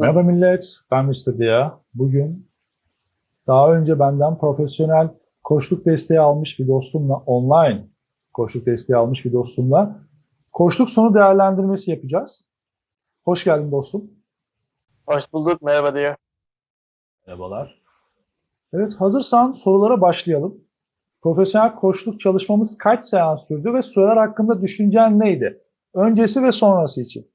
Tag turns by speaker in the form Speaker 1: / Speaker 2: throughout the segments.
Speaker 1: Merhaba millet, ben Mr. Dia. Bugün daha önce benden profesyonel koçluk desteği almış bir dostumla, online koçluk desteği almış bir dostumla koçluk sonu değerlendirmesi yapacağız. Hoş geldin dostum.
Speaker 2: Hoş bulduk. Merhaba diyor.
Speaker 1: Merhabalar. Evet, hazırsan sorulara başlayalım. Profesyonel koçluk çalışmamız kaç seans sürdü ve süreler hakkında düşüncen neydi? Öncesi ve sonrası için.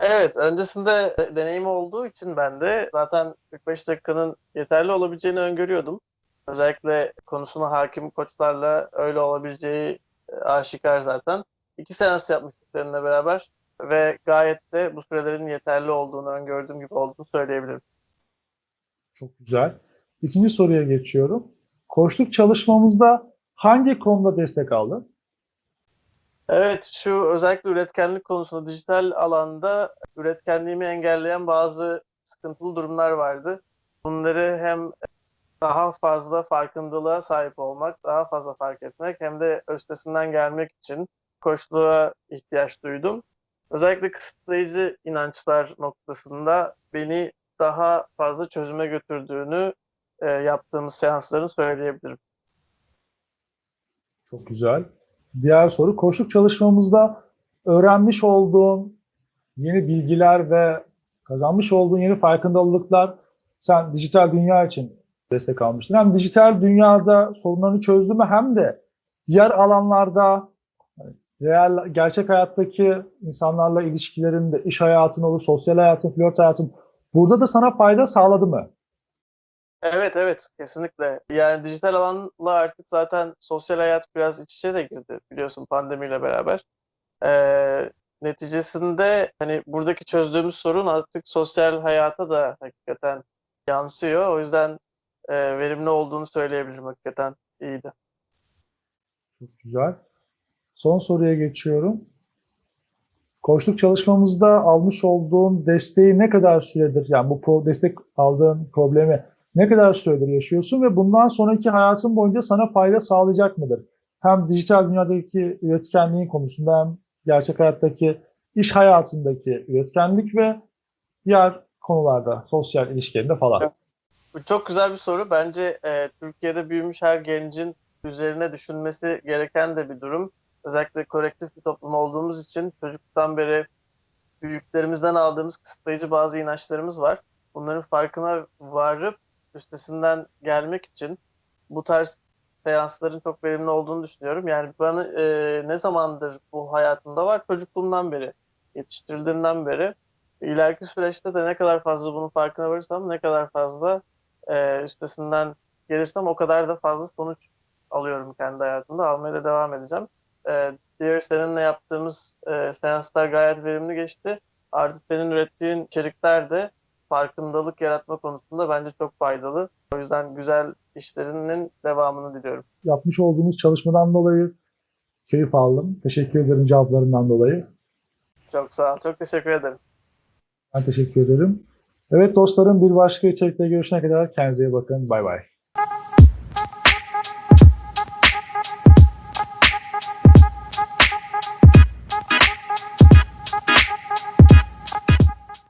Speaker 2: Evet, öncesinde deneyim olduğu için ben de zaten 45 dakikanın yeterli olabileceğini öngörüyordum. Özellikle konusuna hakim koçlarla öyle olabileceği e, aşikar zaten. İki seans yapmıştık seninle beraber ve gayet de bu sürelerin yeterli olduğunu öngördüğüm gibi olduğunu söyleyebilirim.
Speaker 1: Çok güzel. İkinci soruya geçiyorum. Koçluk çalışmamızda hangi konuda destek aldın?
Speaker 2: Evet, şu özellikle üretkenlik konusunda dijital alanda üretkenliğimi engelleyen bazı sıkıntılı durumlar vardı. Bunları hem daha fazla farkındalığa sahip olmak, daha fazla fark etmek hem de üstesinden gelmek için koçluğa ihtiyaç duydum. Özellikle kısıtlayıcı inançlar noktasında beni daha fazla çözüme götürdüğünü e, yaptığımız seansların söyleyebilirim.
Speaker 1: Çok güzel. Diğer soru, koçluk çalışmamızda öğrenmiş olduğun yeni bilgiler ve kazanmış olduğun yeni farkındalıklar, sen dijital dünya için destek almıştın. Hem dijital dünyada sorunlarını çözdü mü hem de diğer alanlarda hani real, gerçek hayattaki insanlarla ilişkilerinde, iş hayatın olur, sosyal hayatın, flört hayatın burada da sana fayda sağladı mı?
Speaker 2: Evet evet kesinlikle. Yani dijital alanla artık zaten sosyal hayat biraz iç içe de girdi biliyorsun pandemiyle beraber. Ee, neticesinde hani buradaki çözdüğümüz sorun artık sosyal hayata da hakikaten yansıyor. O yüzden e, verimli olduğunu söyleyebilirim hakikaten iyiydi.
Speaker 1: Çok güzel. Son soruya geçiyorum. Koçluk çalışmamızda almış olduğun desteği ne kadar süredir, yani bu pro, destek aldığın problemi ne kadar süredir yaşıyorsun ve bundan sonraki hayatın boyunca sana fayda sağlayacak mıdır? Hem dijital dünyadaki üretkenliğin konusunda hem gerçek hayattaki iş hayatındaki üretkenlik ve diğer konularda, sosyal ilişkilerinde falan.
Speaker 2: Bu çok güzel bir soru. Bence e, Türkiye'de büyümüş her gencin üzerine düşünmesi gereken de bir durum. Özellikle kolektif bir toplum olduğumuz için çocukluktan beri büyüklerimizden aldığımız kısıtlayıcı bazı inançlarımız var. Bunların farkına varıp üstesinden gelmek için bu tarz seansların çok verimli olduğunu düşünüyorum. Yani bana e, ne zamandır bu hayatımda var? Çocukluğumdan beri, yetiştirildiğimden beri. İleriki süreçte de ne kadar fazla bunun farkına varırsam, ne kadar fazla e, üstesinden gelirsem o kadar da fazla sonuç alıyorum kendi hayatımda. Almaya da devam edeceğim. E, diğer seninle yaptığımız e, seanslar gayet verimli geçti. Artık senin ürettiğin içerikler de farkındalık yaratma konusunda bence çok faydalı. O yüzden güzel işlerinin devamını diliyorum.
Speaker 1: Yapmış olduğunuz çalışmadan dolayı keyif aldım. Teşekkür ederim cevaplarından dolayı.
Speaker 2: Çok sağ ol. Çok teşekkür ederim.
Speaker 1: Ben teşekkür ederim. Evet dostlarım bir başka içerikte görüşene kadar kendinize iyi bakın. Bay bay.